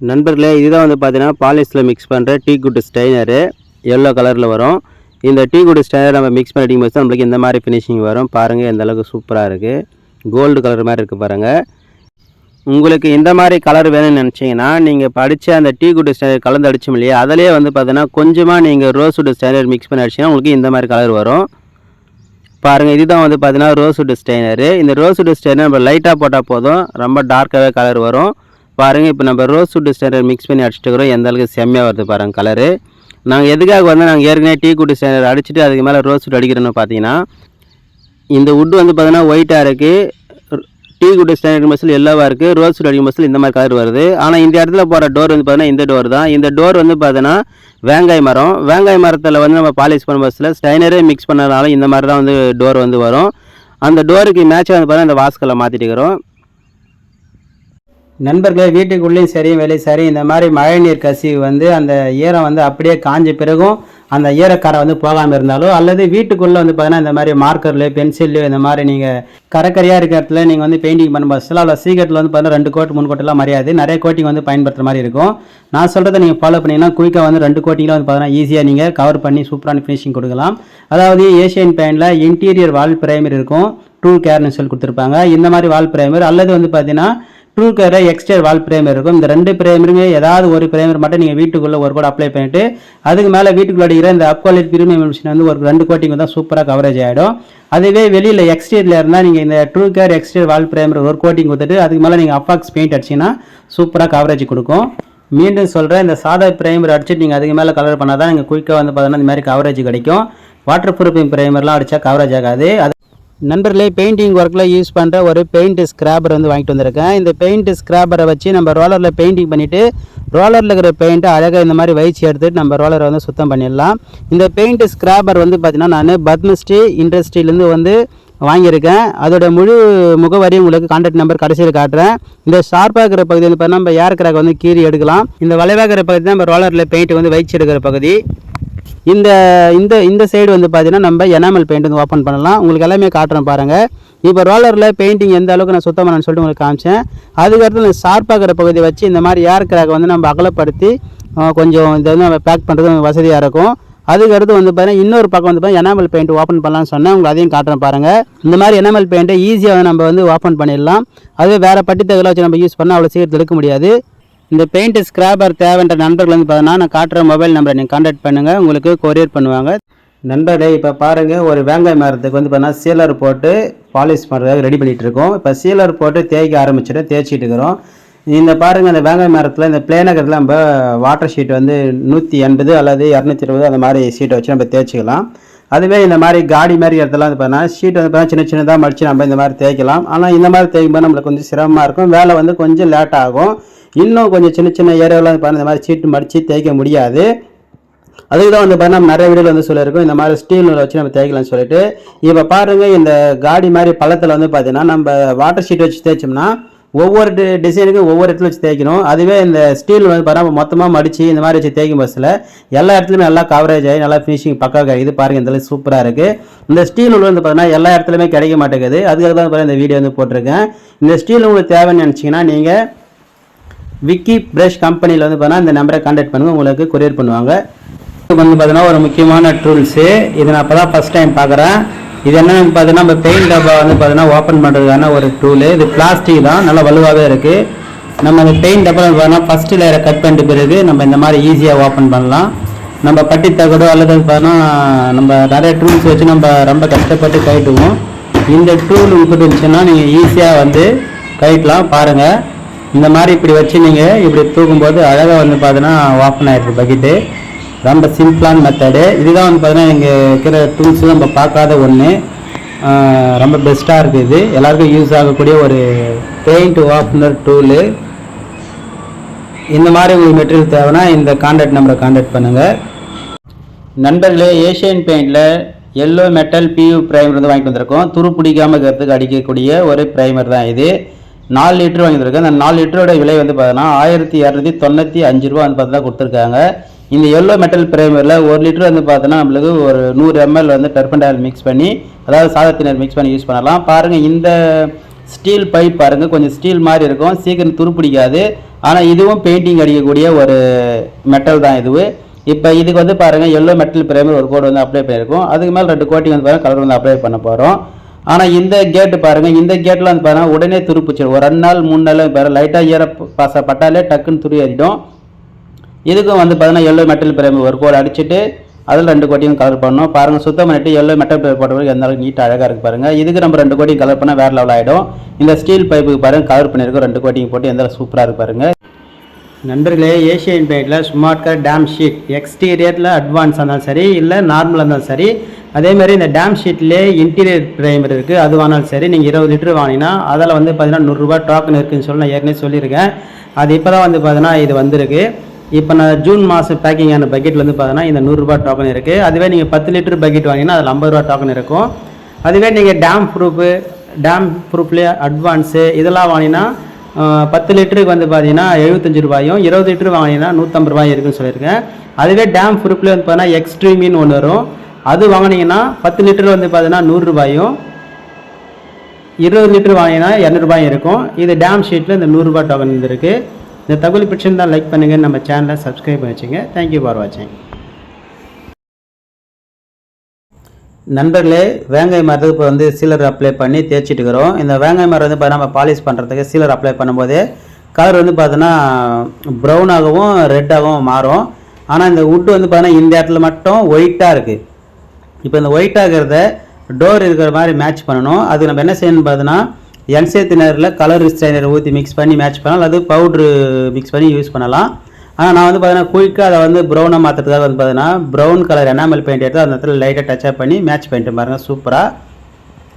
நண்பர்களே இதுதான் வந்து பார்த்தீங்கன்னா பாலிஸில் மிக்ஸ் பண்ணுற டீ குட் ஸ்டைனரு எல்லோ கலரில் வரும். இந்த டீ குட் ஸ்டைனர் நம்ம மிக்ஸ் பண்ணி அடிக்கும் போது நம்மளுக்கு இந்த மாதிரி ஃபினிஷிங் வரும். பாருங்கள் எந்த அளவுக்கு சூப்பராக இருக்குது கோல்டு கலர் மாதிரி இருக்குது பாருங்கள் உங்களுக்கு இந்த மாதிரி கலர் வேணும்னு நினச்சிங்கன்னா நீங்கள் படித்த அந்த டீ குட் ஸ்டைனர் கலந்து அடிச்சோம் இல்லையா அதிலே வந்து பார்த்தீங்கன்னா கொஞ்சமாக நீங்கள் ரோஸ்வுட் ஸ்டைனர் மிக்ஸ் பண்ணி அடிச்சிங்கன்னா உங்களுக்கு இந்த மாதிரி கலர் வரும். பாருங்கள் இதுதான் வந்து பார்த்தீங்கன்னா ரோஸ்வுட் ஸ்டெய்னரு இந்த ரோஸ்வுட் ஸ்டெய்னர் நம்ம லைட்டாக போட்டால் போதும். ரொம்ப டார்க்காகவே கலர் வரும். பாருங்கள் இப்போ நம்ம ரோஸ் ரோஸ்வுட் ஸ்டாண்டர்ட் மிக்ஸ் பண்ணி அடிச்சுட்டு இருக்கிறோம். எந்த அளவுக்கு செம்மையாக வருது பாருங்கள் கலரு நாங்கள் எதுக்காக வந்து நாங்கள் ஏற்கனவே டீ குட்டு ஸ்டாண்டர்ட் அடிச்சுட்டு அதுக்கு மேலே ரோஸ் வுட் அடிக்கிறோன்னு பார்த்தீங்கன்னா இந்த வுட் வந்து பார்த்தீங்கன்னா ஒயிட்டாக இருக்குது டீ குட் ஸ்டாண்டர்ட் மசில் எல்லோவாக இருக்குது ரோஸ் அடிக்கும் மசில் இந்த மாதிரி கலர் வருது. ஆனால் இந்த இடத்துல போகிற டோர் வந்து பார்த்தீங்கன்னா இந்த டோர் தான். இந்த டோர் வந்து பார்த்தீங்கன்னா வேங்காய் மரம். வேங்காய் மரத்தில் வந்து நம்ம பாலிஷ் பண்ண பஸ்ஸில் ஸ்டைனரே மிக்ஸ் பண்ணனால இந்த மாதிரி தான் வந்து டோர் வந்து வரும். அந்த டோருக்கு மேட்சாக வந்து பார்த்தீங்கன்னா இந்த வாஸ்கலை மாற்றிட்டு இருக்கிறோம். நண்பர்களே வீட்டுக்குள்ளேயும் சரி வெளியே சரி இந்த மாதிரி மழை நீர் கசிவு வந்து அந்த ஈரம் வந்து அப்படியே காஞ்ச பிறகும் அந்த ஈரக்கரை வந்து போகாமல் இருந்தாலோ அல்லது வீட்டுக்குள்ளே வந்து பார்த்தீங்கன்னா இந்த மாதிரி மார்க்கர்லையோ பென்சில்லையோ இந்த மாதிரி நீங்கள் கரக்கரையாக இருக்கிற இடத்துல நீங்கள் வந்து பெயிண்டிங் பண்ண சில அதில் சீக்கிரத்தில் வந்து பார்த்தீங்கன்னா ரெண்டு கோட் மூணு கோட்டெல்லாம் மரியாது. நிறைய கோட்டிங் வந்து பயன்படுத்துகிற மாதிரி இருக்கும். நான் சொல்கிறத நீங்கள் ஃபாலோ பண்ணிங்கன்னா குயிக்காக வந்து ரெண்டு கோட்டிங்கில் வந்து பார்த்தீங்கன்னா ஈஸியாக நீங்கள் கவர் பண்ணி சூப்பரான ஃபினிஷிங் கொடுக்கலாம். அதாவது ஏஷியன் பெயிண்டில் இன்டீரியர் வால் பிரைமர் இருக்கும். டூ கேர்னு சொல்லி கொடுத்துருப்பாங்க. இந்த மாதிரி வால் பிரைமர் அல்லது வந்து பார்த்தீங்கன்னா true care exterior wall primer இருக்கும். இந்த ரெண்டு பிரேமருமே ஏதாவது ஒரு பிரேமர் மட்டும் நீங்கள் வீட்டுக்குள்ளே ஒரு கூட அப்ளை பண்ணிட்டு அதுக்கு மேலே வீட்டுக்குள்ளே அடிக்கிற இந்த அப்குவாலிட்டி பிரீமியம் மிஷின் வந்து ஒரு ரெண்டு கோட்டிங் தான் சூப்பராக கவரேஜ் ஆகிடும் அதுவே வெளியில் எக்ஸ்டீரியரில் இருந்தால் நீங்கள் இந்த true care exterior wall primer ஒரு கோட்டிங் கொடுத்துட்டு அதுக்கு மேலே நீங்கள் அப்பாக்ஸ் பெயிண்ட் அடிச்சிங்கன்னா சூப்பராக கவரேஜ் கொடுக்கும். மீண்டும் சொல்கிறேன் இந்த சாதா பிரைமர் அடிச்சுட்டு நீங்கள் அதுக்கு மேலே கலர் பண்ணால் தான் நீங்கள் குயிக்காக வந்து பார்த்தீங்கன்னா இந்த மாதிரி கவரேஜ் கிடைக்கும். வாட்டர் ப்ரூஃபிங் பிரைமர்லாம் அடித்தா கவரேஜ் ஆகாது. அது நண்பர்களே பெயிண்டிங் ஒர்க்கில் யூஸ் பண்ணுற ஒரு பெயிண்ட் ஸ்க்ராப்பர் வந்து வாங்கிட்டு வந்திருக்கேன். இந்த பெயிண்ட் ஸ்க்ராப்பரை வச்சு நம்ம ரோலரில் பெயிண்டிங் பண்ணிவிட்டு ரோலரில் இருக்கிற பெயிண்ட்டை அழகாக இந்த மாதிரி வயிச்சு எடுத்துட்டு நம்ம ரோலரை வந்து சுத்தம் பண்ணிடலாம். இந்த பெயிண்ட் ஸ்க்ராப்பர் வந்து பார்த்திங்கன்னா நான் பத்மஸ்ரீ இண்டஸ்ட்ரியிலேருந்து வந்து வாங்கியிருக்கேன். அதோட முழு முகவரி உங்களுக்கு கான்டாக்ட் நம்பர் கடைசியில் காட்டுறேன். இந்த ஷார்ப்பாக இருக்கிற பகுதி வந்து பார்த்தீங்கன்னா நம்ம ஏர் கிராக் வந்து கீறி எடுக்கலாம். இந்த வளைவாக இருக்கிற பகுதி தான் நம்ம ரோலரில் பெயிண்ட் வந்து வயிச்சு எடுக்கிற பகுதி. இந்த இந்த இந்த சைடு வந்து பார்த்தீங்கன்னா நம்ம எனாமல் பெயிண்ட் வந்து ஓப்பன் பண்ணலாம். உங்களுக்கு எல்லாமே காட்டுறேன் பாருங்கள் இப்போ ரோலரில் பெயிண்டிங் எந்த அளவுக்கு நான் சுத்தம் பண்ணேன்னு சொல்லிட்டு உங்களுக்கு காமிச்சேன். அதுக்கடுத்து இந்த ஷார்ப்பாகிற பகுதியை வச்சு இந்த மாதிரி ஏர் கிராக் வந்து நம்ம அகலப்படுத்தி கொஞ்சம் இதை வந்து நம்ம பேக் பண்ணுறது வசதியாக இருக்கும். அதுக்கடுத்து வந்து பார்த்தீங்கன்னா இன்னொரு பக்கம் வந்து பார்த்தீங்கன்னா எனாமல் பெயிண்ட் ஓப்பன் பண்ணலாம்னு சொன்னேன். உங்களுக்கு அதையும் காட்டுறேன் பாருங்கள் இந்த மாதிரி எனாமல் பெயிண்ட்டை ஈஸியாக நம்ம வந்து ஓப்பன் பண்ணிடலாம். அதுவே வேறு பட்டி தகவலை வச்சு நம்ம யூஸ் பண்ணால் அவ்வளோ சீக்கிரத்தில் எடுக்க முடியாது. இந்த பெயிண்ட் ஸ்கிராப்பர் தேவைன்ற நண்பர்கள் வந்து பார்த்தீங்கன்னா நான் காட்டுற மொபைல் நம்பரை நீங்கள் கான்டாக்ட் பண்ணுங்கள் உங்களுக்கு கொரியர் பண்ணுவாங்க. நண்பர்களே இப்போ பாருங்கள் ஒரு வேங்காய் மரத்துக்கு வந்து பார்த்தீங்கன்னா சீலர் போட்டு பாலிஷ் பண்ணுறதுக்கு ரெடி பண்ணிகிட்டு இருக்கோம். இப்போ சீலர் போட்டு தேய்க்க ஆரம்பிச்சுட்டு தேய்ச்சிட்டு இருக்கிறோம். இந்த பாருங்கள் அந்த வேங்காய் மரத்தில் இந்த பிளேனகத்தில் நம்ம வாட்டர் ஷீட் வந்து நூற்றி எண்பது அல்லது இரநூத்தி இருபது அந்த மாதிரி ஷீட்டை வச்சு நம்ம தேய்ச்சிக்கலாம். அதுவே இந்த மாதிரி காடி மாதிரி இடத்துல வந்து பார்த்தீங்கன்னா ஷீட் வந்து பார்த்தீங்கன்னா சின்ன சின்னதாக மடித்து நம்ம இந்த மாதிரி தேய்க்கலாம். ஆனால் இந்த மாதிரி தேய்க்கும்போது நம்மளுக்கு கொஞ்சம் சிரமமாக இருக்கும். வேலை வந்து கொஞ்சம் லேட் ஆகும். இன்னும் கொஞ்சம் சின்ன சின்ன ஏரியாவில் வந்து இந்த மாதிரி சீட்டு மடித்து தேய்க்க முடியாது. அதுக்கு தான் வந்து பார்த்தீங்கன்னா நிறைய வீடியோவில் வந்து சொல்லியிருக்கோம். இந்த மாதிரி ஸ்டீல் நூலை வச்சு நம்ம தேய்க்கலாம்னு சொல்லிட்டு. இப்போ பாருங்கள் இந்த காடி மாதிரி பள்ளத்தில் வந்து பார்த்தீங்கன்னா நம்ம வாட்டர் ஷீட் வச்சு தேய்ச்சோம்னா ஒவ்வொரு டி- டிசைனுக்கும் ஒவ்வொரு இடத்துல வச்சு தேய்க்கணும். அதுவே இந்த ஸ்டீல் வந்து பாருங்கள் மொத்தமாக மடித்து இந்த மாதிரி வச்சு தேய்க்கும் பஸ்ஸில் எல்லா இடத்துலையுமே நல்லா கவரேஜ் ஆகி நல்லா ஃபினிஷிங் பக்காக இது பாருங்கள் இந்த அளவுக்கு சூப்பராக இருக்குது இந்த ஸ்டீல் நூல் வந்து பார்த்தீங்கன்னா எல்லா இடத்துலையுமே கிடைக்க மாட்டேங்குது. அதுக்காக தான் பாருங்கள் இந்த வீடியோ வந்து போட்டிருக்கேன். இந்த ஸ்டீல் உங்களுக்கு தேவைன்னு நினச்சிங்கன்னா நீங்கள் விக்கி பிரஷ் கம்பெனியில் வந்து பார்த்தீங்கன்னா இந்த நம்பரை கான்டாக்ட் பண்ணுங்கள் உங்களுக்கு கொரியர் பண்ணுவாங்க. இது வந்து பார்த்தீங்கன்னா ஒரு முக்கியமான டூல்ஸு இது நான் இப்போ தான் ஃபஸ்ட் டைம் பார்க்குறேன் இது என்னென்னு பார்த்தீங்கன்னா நம்ம பெயிண்ட் டப்பா வந்து பார்த்தீங்கன்னா ஓப்பன் பண்ணுறதுக்கான ஒரு டூலு இது பிளாஸ்டிக் தான். நல்லா வலுவாகவே இருக்குது நம்ம அந்த பெயிண்ட் டப்பா பார்த்தீங்கன்னா ஃபஸ்ட்டு லேயரை கட் பண்ணிட்டு பிறகு நம்ம இந்த மாதிரி ஈஸியாக ஓப்பன் பண்ணலாம். நம்ம பட்டி தகடோ அல்லது பார்த்தீங்கன்னா நம்ம நிறைய டூல்ஸ் வச்சு நம்ம ரொம்ப கஷ்டப்பட்டு கட்டுவோம் இந்த டூல் உங்ககிட்ட இருந்துச்சுன்னா நீங்கள் ஈஸியாக வந்து கயிட்டலாம் பாருங்கள் இந்த மாதிரி இப்படி வச்சு நீங்கள் இப்படி தூக்கும்போது அழகாக வந்து பார்த்தீங்கன்னா ஓப்பன் ஆயிடுது பக்கெட்டு ரொம்ப சிம்பிளான மெத்தடு இதுதான் வந்து பார்த்தீங்கன்னா இங்கே இருக்கிற டூல்ஸ் நம்ம பார்க்காத ஒன்று ரொம்ப பெஸ்ட்டாக இருக்குது இது. எல்லாருக்கும் யூஸ் ஆகக்கூடிய ஒரு பெயிண்ட் ஓப்பனர் டூலு இந்த மாதிரி உங்களுக்கு மெட்டீரியல் தேவைன்னா இந்த கான்டாக்ட் நம்பரை கான்டாக்ட் பண்ணுங்கள் நண்பர்களே ஏஷியன் பெயிண்டில் எல்லோ மெட்டல் பியூ ப்ரைமர் வந்து வாங்கிட்டு வந்திருக்கோம். துரு பிடிக்காம இருக்கிறதுக்கு அடிக்கக்கூடிய ஒரு ப்ரைமர் தான் இது. நாலு லிட்டர் வாங்கியிருக்கேன் அந்த நாலு லிட்டரோட விலை வந்து பார்த்தீங்கன்னா ஆயிரத்தி இரநூத்தி தொண்ணூற்றி அஞ்சு ரூபா வந்து பார்த்தீங்கன்னா கொடுத்துருக்காங்க. இந்த எல்லோ மெட்டல் பிரைமரில் ஒரு லிட்டர் வந்து பார்த்தோன்னா நம்மளுக்கு ஒரு நூறு எம்எல் வந்து டர்பன்டாயில் மிக்ஸ் பண்ணி அதாவது சாதத்தினர் மிக்ஸ் பண்ணி யூஸ் பண்ணலாம். பாருங்கள் இந்த ஸ்டீல் பைப் பாருங்கள் கொஞ்சம் ஸ்டீல் மாதிரி இருக்கும். சீக்கிரம் துருப்பிடிக்காது. ஆனால் இதுவும் பெயிண்டிங் அடிக்கக்கூடிய ஒரு மெட்டல் தான் இது. இப்போ இதுக்கு வந்து பாருங்கள் எல்லோ மெட்டல் பிரேமர் ஒரு கோடு வந்து அப்ளை பண்ணியிருக்கோம். அதுக்கு மேலே ரெண்டு கோட்டிங் வந்து பாருங்கள் கலர் வந்து அப்ளை பண்ண போகிறோம் ஆனால் இந்த கேட்டு பாருங்கள் இந்த கேட்டில் வந்து பாருங்கள் உடனே துருப்புச்சிடும் ஒரு ரெண்டு நாள் மூணு நாள் பாரு லைட்டாக ஏற பாச பட்டாலே டக்குன்னு துரு ஏறிடும் இதுக்கும் வந்து பார்த்தீங்கன்னா எல்லோ மெட்டல் பிரேம் ஒரு கோடு அடிச்சுட்டு அதில் ரெண்டு கோட்டியும் கலர் பண்ணணும். பாருங்கள் சுத்தம் பண்ணிட்டு எல்லோ மெட்டல் பிரேம் போட்ட எந்த அளவுக்கு நீட்டாக அழகாக இருக்குது பாருங்கள் இதுக்கு நம்ம ரெண்டு கோட்டியும் கலர் பண்ணால் வேறு லெவல் ஆகிடும் இந்த ஸ்டீல் பைப்புக்கு பாருங்கள் கலர் பண்ணியிருக்கோம் ரெண்டு கோட்டிங் போட்டு எந்த சூப்பராக இருக்கு பாருங்கள் நண்பர்களே ஏஷியன் பெயிண்டில் ஸ்மார்ட் கார் டேம் ஷீட் எக்ஸ்டீரியரில் அட்வான்ஸ் இருந்தாலும் சரி இல்லை நார்மலாக இருந்தாலும் சரி அதே மாதிரி இந்த டேம் ஷீட்லேயே இன்டீரியர் ப்ரைமர் இருக்குது அது வாங்கினாலும் சரி நீங்கள் இருபது லிட்டர் வாங்கினீங்கன்னா அதில் வந்து பார்த்தீங்கன்னா நூறுரூவா டோக்கன் இருக்குதுன்னு சொல்லி நான் ஏற்கனவே சொல்லியிருக்கேன். அது இப்போ தான் வந்து பார்த்தீங்கன்னா இது வந்திருக்கு. இப்போ நான் ஜூன் மாதம் பேக்கிங்கான பக்கெட்டில் வந்து பார்த்தீங்கன்னா இந்த நூறுரூபா டோக்கன் இருக்குது அதுவே நீங்கள் பத்து லிட்டர் பக்கெட் வாங்கினா அதில் ஐம்பது ரூபா டோக்கன் இருக்கும். அதுவே நீங்கள் டேம் ப்ரூஃபு டேம் ப்ரூஃப்லேயே அட்வான்ஸு இதெல்லாம் வாங்கினா பத்து லிட்டருக்கு வந்து பார்த்தீங்கன்னா எழுபத்தஞ்சு ரூபாயும் இருபது லிட்டர் வாங்கினீங்கன்னா நூற்றம்பது ரூபாய் இருக்குன்னு சொல்லியிருக்கேன். அதுவே டேம் ஃப்ரூப்பில் வந்து பார்த்தீங்கன்னா எக்ஸ்ட்ரீமின்னு ஒன்று வரும். அது வாங்கினீங்கன்னா பத்து லிட்டர் வந்து பார்த்தீங்கன்னா நூறுரூபாயும் இருபது லிட்டர் வாங்கினா இரநூறுபாயும் இருக்கும். இது டேம் ஷீட்டில் இந்த நூறுரூபா டோக்கன் இருந்திருக்கு இந்த தகவல் பிடிச்சிருந்தால் லைக் பண்ணுங்கள் நம்ம சேனலை சப்ஸ்கிரைப் பண்ணி வச்சுங்க. தேங்க்யூ ஃபார் வாட்சிங் நண்பர்களே வேங்காய் மரத்துக்கு இப்போ வந்து சீலர் அப்ளை பண்ணி தேய்ச்சிட்டு இருக்கிறோம். இந்த வேங்காய் மரம் வந்து நம்ம பாலிஷ் பண்ணுறதுக்கு சீலர் அப்ளை பண்ணும்போது கலர் வந்து பார்த்தோன்னா ப்ரௌனாகவும் ரெட்டாகவும் மாறும். ஆனால் இந்த wood வந்து பார்த்தீங்கன்னா இந்த இடத்துல மட்டும் ஒயிட்டாக இருக்குது இப்போ இந்த ஒயிட்டாகிறத டோர் இருக்கிற மாதிரி மேட்ச் பண்ணணும். அது நம்ம என்ன செய்யணும்னு பார்த்தோன்னா என்சே திணறில் கலர் ஸ்டைனர் ஊற்றி மிக்ஸ் பண்ணி மேட்ச் பண்ணலாம். அல்லது பவுட்ரு மிக்ஸ் பண்ணி யூஸ் பண்ணலாம். ஆனால் நான் வந்து பார்த்தீங்கன்னா குயிக்காக அதை வந்து ப்ரௌனாக மாற்றுறதுக்காக வந்து பார்த்தீங்கன்னா ப்ரௌன் கலர் எனாமல் பெயிண்ட் எடுத்து அந்த இடத்துல லைட்டாக டச் அப் பண்ணி மேட்ச் பெயிண்ட்டு பாருங்கள் சூப்பராக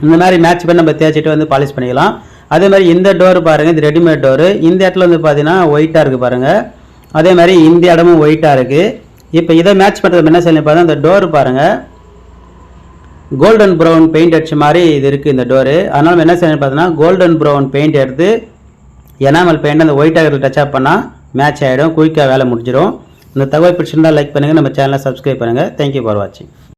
இந்த மாதிரி மேட்ச் பண்ணி நம்ம தேய்ச்சிட்டு வந்து பாலிஷ் பண்ணிக்கலாம். அதே மாதிரி இந்த டோர் பாருங்கள் இது ரெடிமேட் டோரு இந்த இடத்துல வந்து பார்த்தீங்கன்னா ஒயிட்டாக இருக்குது பாருங்கள் அதே மாதிரி இந்த இடமும் ஒயிட்டாக இருக்குது இப்போ இதை மேட்ச் பண்ணுறது என்ன செய்யணும் பார்த்தா இந்த டோர் பாருங்கள் கோல்டன் ப்ரௌன் பெயிண்ட் அடிச்ச மாதிரி இது இருக்குது இந்த டோரு அதனால் என்ன செய்யணும் பார்த்தோன்னா கோல்டன் ப்ரௌன் பெயிண்ட் எடுத்து எனாமல் பெயிண்ட் அந்த ஒயிட் ஆகிறது டச் அப் பண்ணால் மேட்ச் ஆகிடும் குயிக்காக வேலை முடிஞ்சிடும் இந்த தகவல் பிடிச்சிருந்தால் லைக் பண்ணுங்கள் நம்ம சேனலை சப்ஸ்கிரைப் பண்ணுங்கள் தேங்க்யூ ஃபார் வாட்சிங்